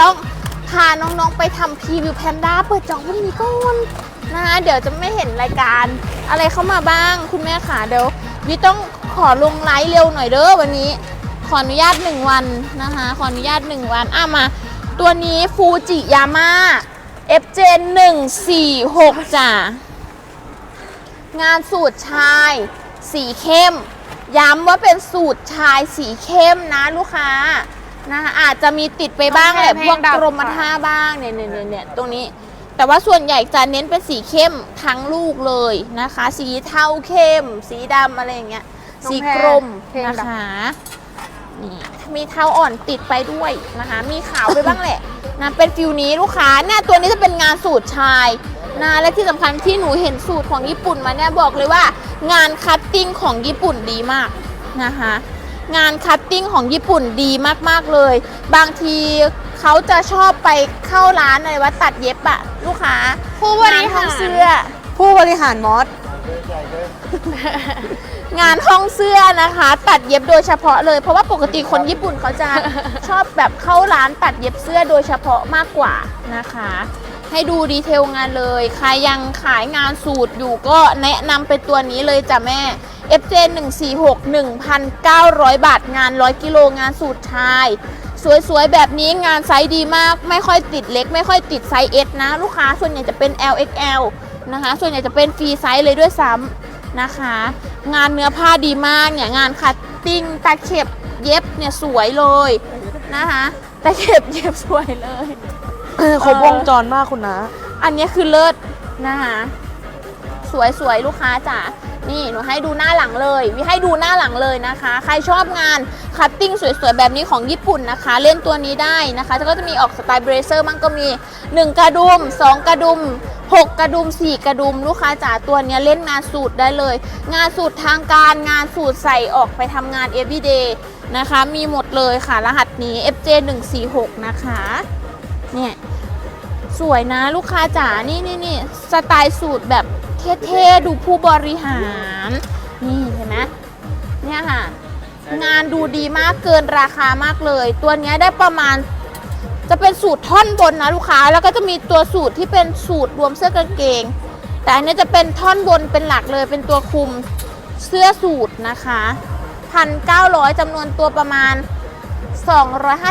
ต้องพาน้องๆไปทำพรีวิวแพนด้าเปิดจองพรุ่งนี้ก่อนนะคะเดี๋ยวจะไม่เห็นรายการอะไรเข้ามาบ้าง คุณแม่ค่ะเดี๋ยววิต้องขอลงไลฟ์เร็วหน่อยเด้อวันนี้ ขออนุญาต1วันนะคะขออนุญาต1วันอะมา ตัวนี้ฟูจิยาม่า FJ 146จ้ะงานสูตรชาย สีเข้ม ย้ำว่าเป็นสูตรชายสีเข้มนะลูกค้า นะคะอาจจะมีติดไปบ้างแหละพวกกรมท่าบ้างเนี่ยเนี่ยเนี่ยเนี่ยตรงนี้ แต่ว่าส่วนใหญ่จะเน้นเป็นสีเข้มทั้งลูกเลยนะคะ สีเทาเข้ม สีดำอะไรอย่างเงี้ยน้องสีแพรกรมเพลงนะดับคะนี่มีเทาอ่อนติดไปด้วยนะคะ มีขาวไปบ้างแหละนะเป็นฟิวนี้ลูกค้าเนี่ยตัวนี้จะเป็นงานสูตรชายนะและที่สำคัญที่หนูเห็นสูตรของญี่ปุ่นมาเนี่ยบอกเลยว่า งานคัตติ้งของญี่ปุ่นดีมากนะคะ งานคัตติ้งของญี่ปุ่นดีมากๆเลย บางทีเขาจะชอบไปเข้าร้านอะไรว่าตัดเย็บอะลูกค้าผู้บริหารงนห้องเสื้อ ผู้บริหารมอสงานห้องเสื้อนะคะ ตัดเย็บโดยเฉพาะเลย เพราะว่าปกติคนญี่ปุ่นเขาจะชอบแบบเข้าร้านตัดเย็บเสื้อโดยเฉพาะมากกว่านะคะ ให้ดูดีเทลงานเลย ใครยังขายงานสูตรอยู่ก็แนะนำเป็นตัวนี้เลยจ้ะแม่ FJ 146 1,900 บาทงาน 100 กิโลงานสูตรชาย สวยๆ แบบนี้งานไซส์ดีมาก ไม่ค่อยติดเล็ก ไม่ค่อยติดไซส์ S นะ ลูกค้าส่วนใหญ่จะเป็น LXL นะคะ ส่วนใหญ่จะเป็นฟรีไซส์เลยด้วยซ้ำนะคะ งานเนื้อผ้าดีมากเนี่ยงานคัตติ้งตะเข็บเย็บเนี่ยสวยเลยนะคะตะเข็บเย็บสวยเลย ครบวงจรมากคุณนะ อันนี้คือเลิศนะคะสวยสวยๆลูกค้าจ๋านี่หนูให้ดูหน้าหลังเลยวิให้ดูหน้าหลังเลยนะคะ ใครชอบงานคัตติ้งสวยๆ แบบนี้ของญี่ปุ่นนะคะ เล่นตัวนี้ได้นะคะแล้วก็จะมีออกสไตล์เบรเซอร์มั่งก็มี 1 กระดุม 2 กระดุม 6 กระดุม 4 กระดุม ลูกค้าจ๋าตัวนี้เล่นงานสูตรได้เลย งานสูตรทางการงานสูตรใส่ออกไปทำงาน everyday นะคะ มีหมดเลยค่ะรหัสนี้ FJ 146 นะคะเนี่ย สวยนะลูกค้าจ๋า นี่นี่นี่สไตล์สูตรแบบเท่ๆ ดูผู้บริหาร นี่เห็นไหมเนี่ยค่ะ งานดูดีมากเกินราคามากเลย ตัวนี้ได้ประมาณจะเป็นสูตรท่อนบนนะลูกค้า แล้วก็จะมีตัวสูตรที่เป็นสูตรรวมเสื้อกางเกง แต่อันนี้จะเป็นท่อนบนเป็นหลักเลยเป็นตัวคุมเสื้อสูตรนะคะพันเก้าร้อยจำนวนตัวประมาณ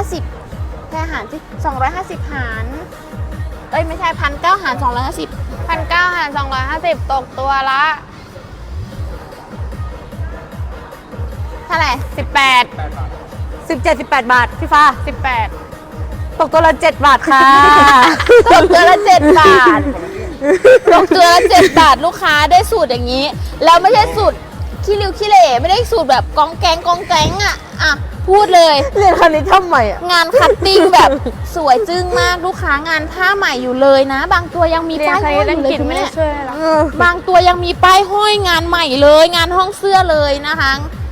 250แค่หารที่250 หาร เอ้ยไม่ใช่พันเก้าหารสองร้อยห้าสิบพันเก้าหารสองร้อยห้าสิบตกตัวละเท่าไหร่สิบแปด17 18 บาท พี่ฟ้า สิบแปดตกตัวละ7บาทค่ะ ตกตัวละเจ็ดบาท ตกตัวละเจ็ดบาทลูกค้าได้สูตรอย่างนี้ แล้วไม่ใช่สูตร ขี้ริ้วขี้เหร่ไม่ได้สูตรแบบกองแกงกองแกงอะอะพูดเลย เรียนคณิตทำใหม่อะ งานคัตติ้งแบบสวยจึ้งมากลูกค้างานผ้าใหม่อยู่เลยนะ บางตัวยังมีเรียนป้ายคห้ณิอยตออังยู่เลยกฤษคุณไม่แม่ได้ช่วยหรอกบางตัวยังมีป้ายห้อยงานใหม่เลย งานห้องเสื้อเลยนะคะ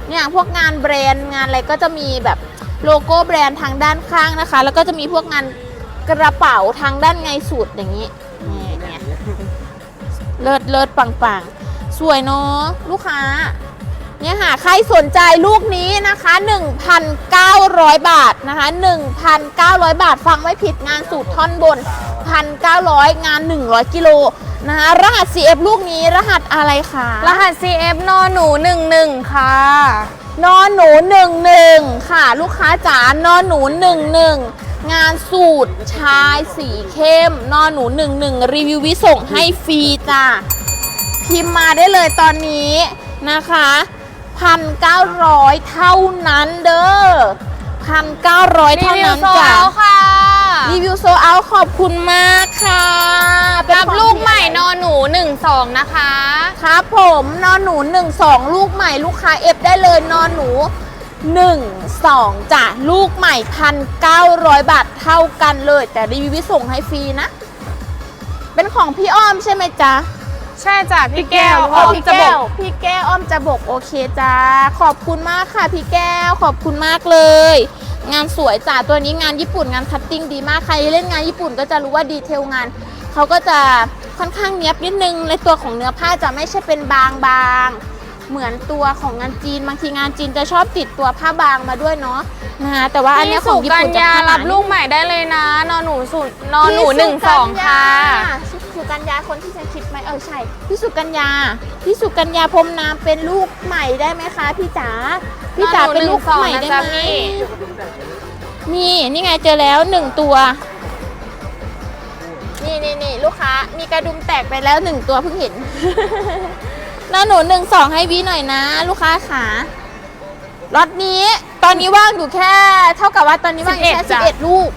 เนี่ยพวกงานแบรนด์งานอะไรก็จะมีแบบโลโก้แบรนด์ทางด้านข้างนะคะ แล้วก็จะมีพวกงานกระเป๋าทางด้านไงสูตรอย่างนี้นี่เนี่ยเลิศเลิศปังปังสวยเนาะลูกค้า เนี่ยค่ะ ใครสนใจลูกนี้นะคะ 1,900 บาทนะคะ 1,900 บาทฟังไม่ผิดงานสูตรท่อนบน 1,900 งาน 100 กิโลนะคะรหัส CF ลูกนี้รหัสอะไรคะ รหัส CF นอหนูหนึ่งหนึ่งค่ะ นอหนู 11 ค่ะ ลูกค้าจ๋านอหนู 11 งานสูตรชายสีเข้ม นอหนู 11 รีวิววิส่งให้ฟรีจ้าพิมพ์มาได้เลยตอนนี้นะคะ 1,900 เท่านั้นเด้อ1,900รีเท่าวิวนั้นโซจ้ะเอาค่ะ รีวิวโซเอาขอบคุณมากค่ะเป็นรับของลูกใหม่นอหนูหนึ่งสองนะคะ ครับผมนอนหนู 1 2 ลูกใหม่ลูกค้าเอฟได้เลยนอนหนู1 2จ้ะลูกใหม่1,900บาทเท่ากันเลย แต่รีวิวส่งให้ฟรีนะ เป็นของพี่อ้อมใช่ไหมจ๊ะ ใช่จ้ะพี่แก้วอ้อมพี่จะบแก้อวกพี่แก้วอ้อมจะบอกโอเคจ้าขอบคุณมากค่ะพี่แก้วขอบคุณมากเลย งานสวยจ้าตัวนี้งานญี่ปุ่นงานคัตติ้งดีมากใครเล่นงานญี่ปุ่นก็จะรู้ว่าดีเทลงานเขาก็จะค่อนข้างเนี้ยบนิดนึงในตัวของเนื้อผ้าจะไม่ใช่เป็นบางบางๆเหมือนตัวของงานจีนบางทีงานจีนจะชอบติดตัวผ้าบางมาด้วยเนาะนะคะแต่ว่าอันเนี้ยของญี่กัปุ่ญนจะญาผ้าหรันาบลูกใหม่ได้เลยนะ นอนหนูศูนย์นอนหนูพี่หนึ่งสองค่ะสุ สุกัญญาคนที่ฉันคิดไหมเออใช่พี่สุกัญญาพี่สุกัญญาพรมน้ำเป็นลูกใหม่ได้ไหมคะ พี่จ๋าพี่จ๋าเป็นลูกใหม่ได้ไหมมีนี่ไงเจอแล้วหนึ่งตัว นี่นี่นี่ลูกค้า มีกระดุมแตกไปแล้วหนึ่งตัวเพิ่งเห็นน้าหนูหนึ่งสองให้วิหน่อยนะ ลูกค้าขาล็อตนี้ตอนนี้ว่างอยู่แค่ เท่ากับว่าตอนนี้ว่างอยู่แค่11จ้ะ11ลูก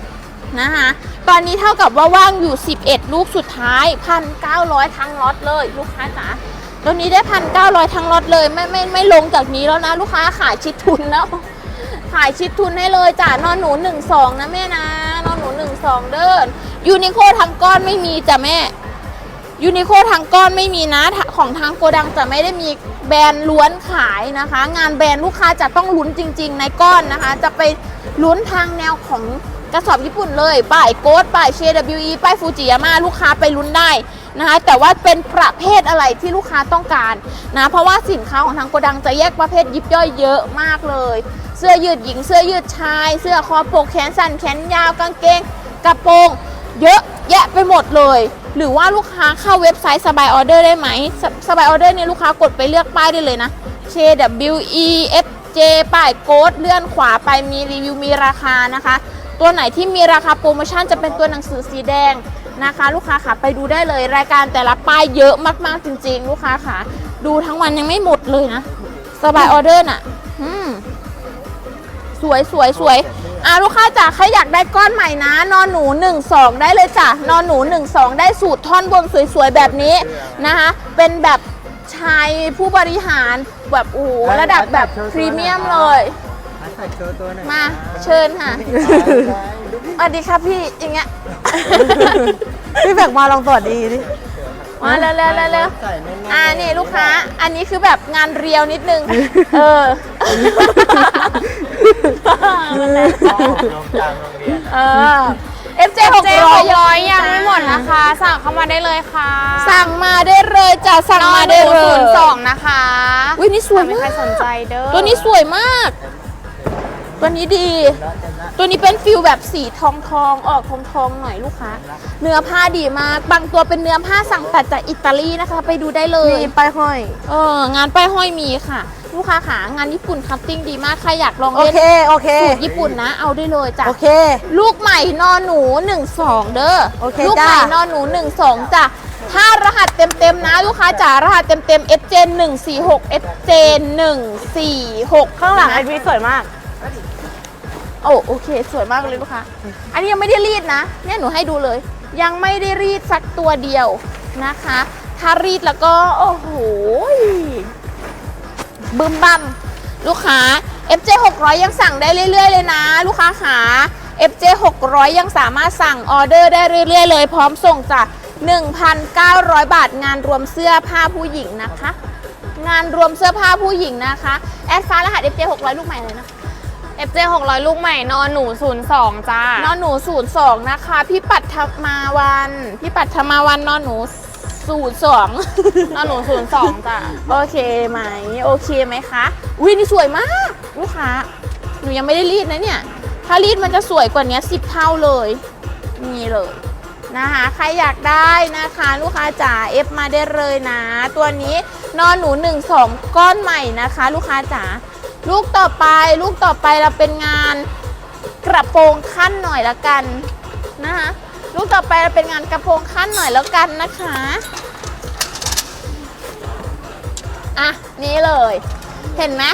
นะคะ ตอนนี้เท่ากับว่าว่างอยู่ 11 ลูกสุดท้าย1,900ทั้งล็อตเลยลูกค้าจ๋าตัวนี้ได้1,900ทั้งล็อตเลยไม่ไม่ไม่ลงจากนี้แล้วนะ ลูกค้าขายชิดทุนแล้ว ขายชิดทุนให้เลยจ้ะนอนหนูหนึ่งสองนะแม่นะนอนหนูหนึ่งสองเดินยูนิโคทั้งก้อนไม่มีจ้ะแม่ยูนิโคทั้งก้อนไม่มีนะของทางโกดังจะไม่ได้มีแบรนด์ล้วนขายนะคะ งานแบรนด์ลูกค้าจะต้องลุ้นจริง ๆ ในก้อนนะคะ จะไปลุ้นทางแนวของ กระสอบญี่ปุ่นเลยป้ายโกดป้ายเช WE ป้ายฟูจิยาม่าลูกค้าไปลุ้นได้นะคะแต่ว่าเป็นประเภทอะไรที่ลูกค้าต้องการนะเพราะว่าสินค้าของทางโกดังจะแยกประเภทยิบย่อยเยอะมากเลย เสื้อยืดหญิงเสื้อยืดชาย เสื้อคอปกแขนสั้นแขนยาวกางเกง กระโปรง เยอะแยะไปหมดเลย หรือว่าลูกค้าเข้าเว็บไซต์สบายออเดอร์ได้ไหมสสบายออเดอร์เนี่ยลูกค้ากดไปเลือกป้ายได้เลยนะ KWE FJ ป้ายโค้ดเลื่อนขวาไปมีรีวิวมีราคานะคะ ตัวไหนที่มีราคาโปรโมชั่นจะเป็นตัวหนังสือสีแดงนะคะ ลูกค้าค่ะไปดูได้เลยรายการแต่ละป้ายเยอะมากๆจริง ๆ ลูกค้าค่ะ ดูทั้งวันยังไม่หมดเลยนะสบายออเดอร์น่ะสวยสวยสวยอะลูกค้าจ๋าใครอยากได้ก้อนใหม่นะ นอนหนู 1 2 ได้เลยจ้ะนอนหนู 1 2 ได้สูตรท่อนบนสวยๆแบบนี้นะคะ เป็นแบบชายผู้บริหารแบบโอ้ระดับแบบพรีเมียมเลย ใส่โชว์ตัวหน่อยมาเชิญค่ะสวัสดีครับพี่อย่างเงี้ยพี่แบกมาลองสวัสดีดิมาเร็วเร็วเร็วเร็วใส่แน่นๆอ่านี่ลูกค้า อันนี้คือแบบงานเรียวนิดนึง เออมันแรงลงกลางโรงเรียนเออ FJ เจ600หกร้อยยังไม่หมดนะคะ สั่งเข้ามาได้เลยค่ะ สั่งมาได้เลยจ้ะสั่งมาได้เลศูยนย์สองนะคะ อุ้ยนี่สวยถ้ามีมาใครกสนใจเด้อตัวนี้สวยมาก ตัวนี้ดี ตัวนี้เป็นฟิลแบบสีทองทองๆออกทองทองๆหน่อยลูกค้า เนื้อผ้าดีมาก บางตัวเป็นเนื้อผ้าสั่งตัดจากอิตาลีนะคะ ไปดูได้เลยมีป้ายห้อย เอองานป้ายห้อยมีค่ะ ลูกค้าขางานญี่ปุ่นคัตติ้งดีมาก ใครอยากลองโอเล่นเคโอเคสูตรญี่ปุ่นนะ เอาได้เลยจ้ะ โอเค ลูกใหม่นอนหนู 1 2 เด้อโอเคลูกใหม่จ้ะนอนหนู 1 2 จ้ะถ้ารหัสเต็มๆนะลูกค้าจ๋ารหัสเต็มๆ FJ 146 FJ 146 ข้างหลังไอพีสวยมาก โอ้โอเค สวยมากเลยลูกค้า อันนี้ยังไม่ได้รีดนะ เนี่ยหนูให้ดูเลย ยังไม่ได้รีดสักตัวเดียวนะคะ ถ้ารีดแล้วก็ โอ้โหบึมบัมลูกค้า FJ 600 ยังสั่งได้เรื่อย ๆ เลยนะ ลูกค้าขา FJ 600 ยังสามารถสั่งออเดอร์ได้เรื่อย ๆ เลย พร้อมส่งจาก1,900 บาทงานรวมเสื้อผ้าผู้หญิงนะคะ งานรวมเสื้อผ้าผู้หญิงนะคะ แอดฟ้ารหัส FJ 600 ลูกใหม่เลยนะ FJ 600 ลูกใหม่นอนหนูศูนย์สองจ้านอนหนูศูนย์สองนะคะ พี่ปัทมาวัน พี่ปัทมาวันนอนหนูศูนย์สองนอนหนูศูนย์สองจ้าโอเคไหม โอเคไหมคะอุ้ยนี่สวยมากลูกค้า หนูยังไม่ได้รีดนะเนี่ย ถ้ารีดมันจะสวยกว่านี้สิบเท่าเลย นี่เลยนะคะใครอยากได้นะคะลูกค้าจ๋าเอฟมาได้เลยนะ ตัวนี้นอนหนูหนึ่งสองก้อนใหม่นะคะ ลูกค้าจ๋า ลูกต่อไปลูกต่อไปเราเป็นงานกระโปรงขั้นหน่อยละกันนะคะลูกต่อไปเราเป็นงานกระโปรงขั้นหน่อยแล้วกันนะคะอะนี่เลย เห็นไหม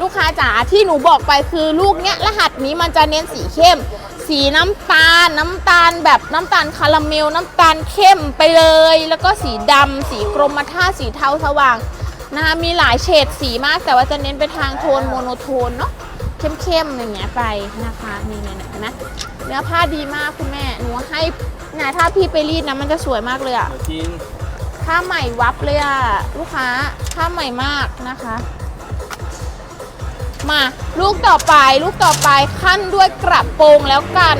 ลูกค้าจ๋าที่หนูบอกไปคือลูกเนี้ยรหัสนี้มันจะเน้นสีเข้ม สีน้ำตาล น้ำตาลแบบน้ำตาลคาราเมล น้ำตาลเข้มไปเลย แล้วก็สีดำสีกรมท่าสีเทาสว่าง นะคะมีหลายเฉดสีมากแต่ว่าจะเน้นไปทางโทนโมโนโทนเนาะเข้มๆอย่างเงี้ยไปนะคะนี่เนี่ยเห็นไหมเนื้อผ้าดีมากคุณแม่หนูให้นะถ้าพี่ไปรีดนะมันจะสวยมากเลยอะจริงผ้าใหม่วับเลยอะลูกค้าผ้าใหม่มากนะคะ มาลูกต่อไปลูกต่อไปขั้นด้วยกระโปรงแล้วกัน